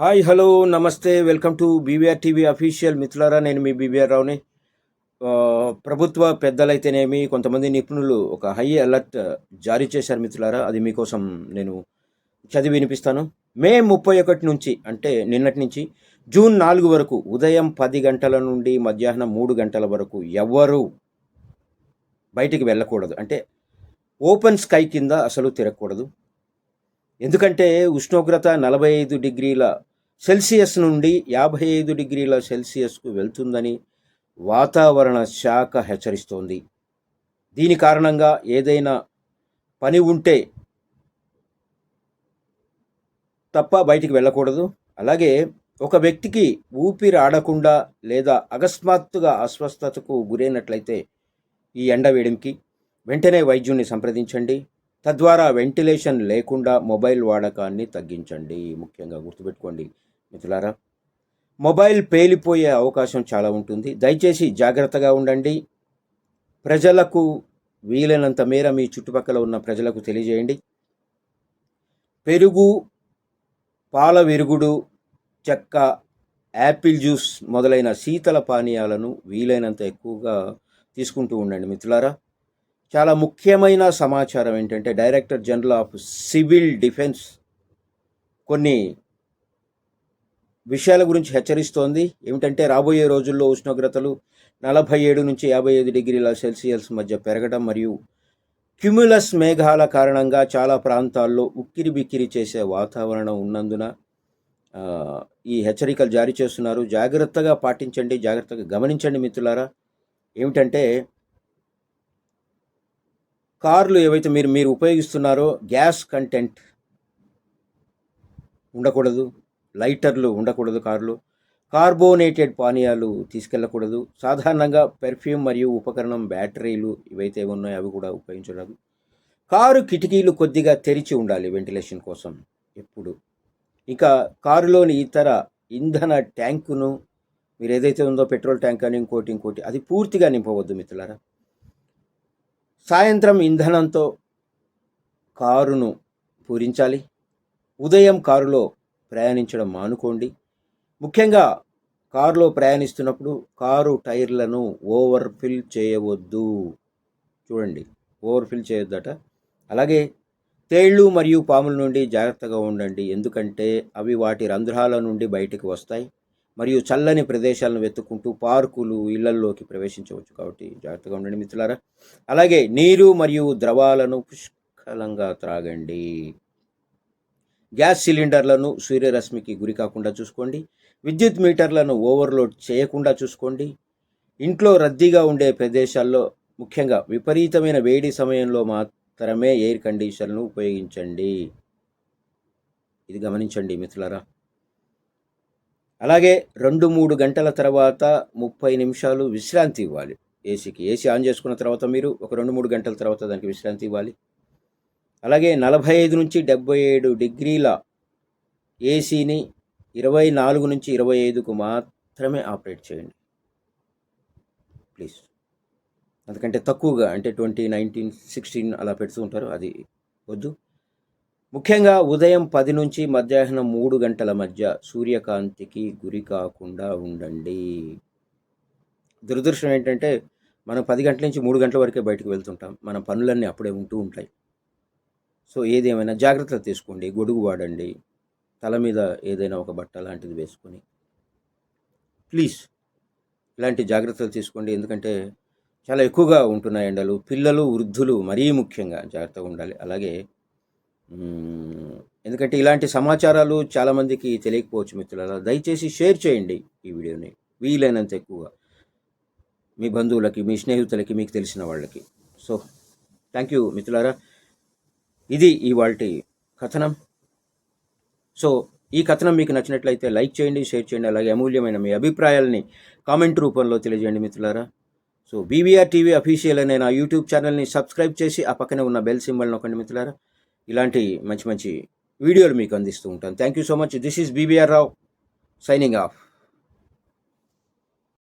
Hi hello నమస్తే welcome to BVR TV official మిత్రులారా నేను మీ బీవీఆర్ రావుని. ప్రభుత్వ పెద్దలైతేనేమి కొంతమంది నిపుణులు ఒక హై అలర్ట్ జారీ చేశారు మిత్రులారా అది మీకోసం నేను చదివి వినిపిస్తాను. మే ముప్పై ఒకటి నుంచి అంటే నిన్నటి నుంచి జూన్ నాలుగు వరకు ఉదయం పది గంటల నుండి మధ్యాహ్నం మూడు గంటల వరకు ఎవ్వరూ బయటికి వెళ్ళకూడదు. అంటే ఓపెన్ స్కై కింద అసలు తిరగకూడదు. ఎందుకంటే ఉష్ణోగ్రత నలభై ఐదు డిగ్రీల సెల్సియస్ నుండి యాభై ఐదు డిగ్రీల సెల్సియస్కు వెళ్తుందని వాతావరణ శాఖ హెచ్చరిస్తోంది. దీని కారణంగా ఏదైనా పని ఉంటే తప్ప బయటికి వెళ్ళకూడదు. అలాగే ఒక వ్యక్తికి ఊపిరి ఆడకుండా లేదా అకస్మాత్తుగా అస్వస్థతకు గురైనట్లయితే ఈ ఎండ వేడింకి వెంటనే వైద్యుని సంప్రదించండి. తద్వారా వెంటిలేషన్ లేకుండా మొబైల్ వాడకాన్ని తగ్గించండి. ముఖ్యంగా గుర్తుపెట్టుకోండి మిత్రులారా మొబైల్ పేలిపోయే అవకాశం చాలా ఉంటుంది. దయచేసి జాగ్రత్తగా ఉండండి. ప్రజలకు వీలైనంత మేర మీ చుట్టుపక్కల ఉన్న ప్రజలకు తెలియజేయండి. పెరుగు పాల విరుగుడు చెక్క యాపిల్ జ్యూస్ మొదలైన శీతల పానీయాలను వీలైనంత ఎక్కువగా తీసుకుంటూ ఉండండి మిత్రులారా. చాలా ముఖ్యమైన సమాచారం ఏంటంటే director general of civil defence కొన్ని విషయాల గురించి హెచ్చరిస్తోంది. ఏమిటంటే రాబోయే రోజుల్లో ఉష్ణోగ్రతలు నలభై ఏడు నుంచి యాభై ఐదు డిగ్రీల సెల్సియస్ మధ్య పెరగడం మరియు క్యుములస్ మేఘాల కారణంగా చాలా ప్రాంతాల్లో ఉక్కిరి బిక్కిరి చేసే వాతావరణం ఉన్నందున ఈ హెచ్చరికలు జారీ చేస్తున్నారు. జాగ్రత్తగా పాటించండి జాగ్రత్తగా గమనించండి మిత్రులారా. ఏమిటంటే కార్లు ఏవైతే మీరు మీరు ఉపయోగిస్తున్నారో గ్యాస్ కంటెంట్ ఉండకూడదు లైటర్లు ఉండకూడదు కార్లు కార్బోనేటెడ్ పానీయాలు తీసుకెళ్ళకూడదు సాధారణంగా పెర్ఫ్యూమ్ మరియు ఉపకరణం బ్యాటరీలు ఇవైతే ఉన్నాయో అవి కూడా ఉపయోగించరాదు కారు కిటికీలు కొద్దిగా తెరిచి ఉండాలి వెంటిలేషన్ కోసం ఎప్పుడు. ఇంకా కారులోని ఇతర ఇంధన ట్యాంకును మీరు ఏదైతే ఉందో పెట్రోల్ ట్యాంక్ అని ఇంకోటి ఇంకోటి అది పూర్తిగా నింపవద్దు మిత్రులారా. సాయంత్రం ఇంధనంతో కారును పూరించాలి. ఉదయం కారులో ప్రయాణించడం మానుకోండి. ముఖ్యంగా కారులో ప్రయాణిస్తున్నప్పుడు కారు టైర్లను ఓవర్ఫిల్ చేయవద్దు. చూడండి ఓవర్ఫిల్ చేయొద్దట. అలాగే తేళ్ళు మరియు పాముల నుండి జాగ్రత్తగా ఉండండి. ఎందుకంటే అవి వాటి రంధ్రాల నుండి బయటికి వస్తాయి. మరియు చల్లని ప్రదేశాలను వెతుక్కుంటూ పార్కులు ఇళ్ళల్లోకి ప్రవేశించవచ్చు కాబట్టి జాగ్రత్తగా ఉండండి మిత్రులారా. అలాగే నీరు మరియు ద్రవాలను పుష్కలంగా త్రాగండి. గ్యాస్ సిలిండర్లను సూర్యరశ్మికి గురి కాకుండా చూసుకోండి. విద్యుత్ మీటర్లను ఓవర్లోడ్ చేయకుండా చూసుకోండి. ఇంట్లో రద్దీగా ఉండే ప్రదేశాల్లో ముఖ్యంగా విపరీతమైన వేడి సమయంలో మాత్రమే ఎయిర్ కండిషన్ను ఉపయోగించండి. ఇది గమనించండి మిత్రులారా. అలాగే రెండు మూడు గంటల తర్వాత ముప్పై నిమిషాలు విశ్రాంతి ఇవ్వాలి. ఏసీకి ఏసీ ఆన్ చేసుకున్న తర్వాత మీరు ఒక రెండు మూడు గంటల తర్వాత దానికి విశ్రాంతి ఇవ్వాలి. అలాగే నలభై ఐదు నుంచి డెబ్బై ఏడు డిగ్రీల ఏసీని ఇరవై నాలుగు నుంచి ఇరవై ఐదుకు మాత్రమే ఆపరేట్ చేయండి. ప్లీజ్. అందుకంటే తక్కువగా అంటే ట్వంటీ నైన్టీన్ సిక్స్టీన్ అలా పెడుతూ ఉంటారు. అది వద్దు. ముఖ్యంగా ఉదయం పది నుంచి మధ్యాహ్నం మూడు గంటల మధ్య సూర్యకాంతికి గురి కాకుండా ఉండండి. దురదృష్టం ఏంటంటే మనం పది గంటల నుంచి మూడు గంటల వరకే బయటకు వెళ్తుంటాం. మన పనులన్నీ అప్పుడే ఉంటూ ఉంటాయి. సో ఏదేమైనా జాగ్రత్తలు తీసుకోండి. గొడుగు వాడండి. తల మీద ఏదైనా ఒక బట్ట లాంటిది వేసుకొని. ప్లీజ్ ఇలాంటి జాగ్రత్తలు తీసుకోండి. ఎందుకంటే చాలా ఎక్కువగా ఉంటున్నాయి ఎండలు. పిల్లలు వృద్ధులు మరీ ముఖ్యంగా జాగ్రత్తగా ఉండాలి. అలాగే ఎందుకంటే ఇలాంటి సమాచారాలు చాలామందికి తెలియకపోవచ్చు మిత్రులారా. దయచేసి షేర్ చేయండి ఈ వీడియోని. వీలైనంత ఎక్కువగా. మీ బంధువులకి మీ స్నేహితులకి మీకు తెలిసిన వాళ్ళకి. సో థ్యాంక్ యూ మిత్రులారా. ఇది ఇవాళ కథనం. సో ఈ కథనం మీకు నచ్చినట్లయితే లైక్ చేయండి షేర్ చేయండి అలాగే అమూల్యమైన మీ అభిప్రాయాలని కామెంట్ రూపంలో తెలియజేయండి మిత్రులారా. సో బీవీఆర్ టీవీ అఫీషియల్ అనే నా యూట్యూబ్ ఛానల్ని సబ్స్క్రైబ్ చేసి ఆ పక్కనే ఉన్న బెల్ సింబల్ నొక్కండి మిత్రులారా. ఇలాంటి మంచి మంచి వీడియోలు మీకు అందిస్తూ ఉంటాను. Thank you so much this is BBR Rao signing off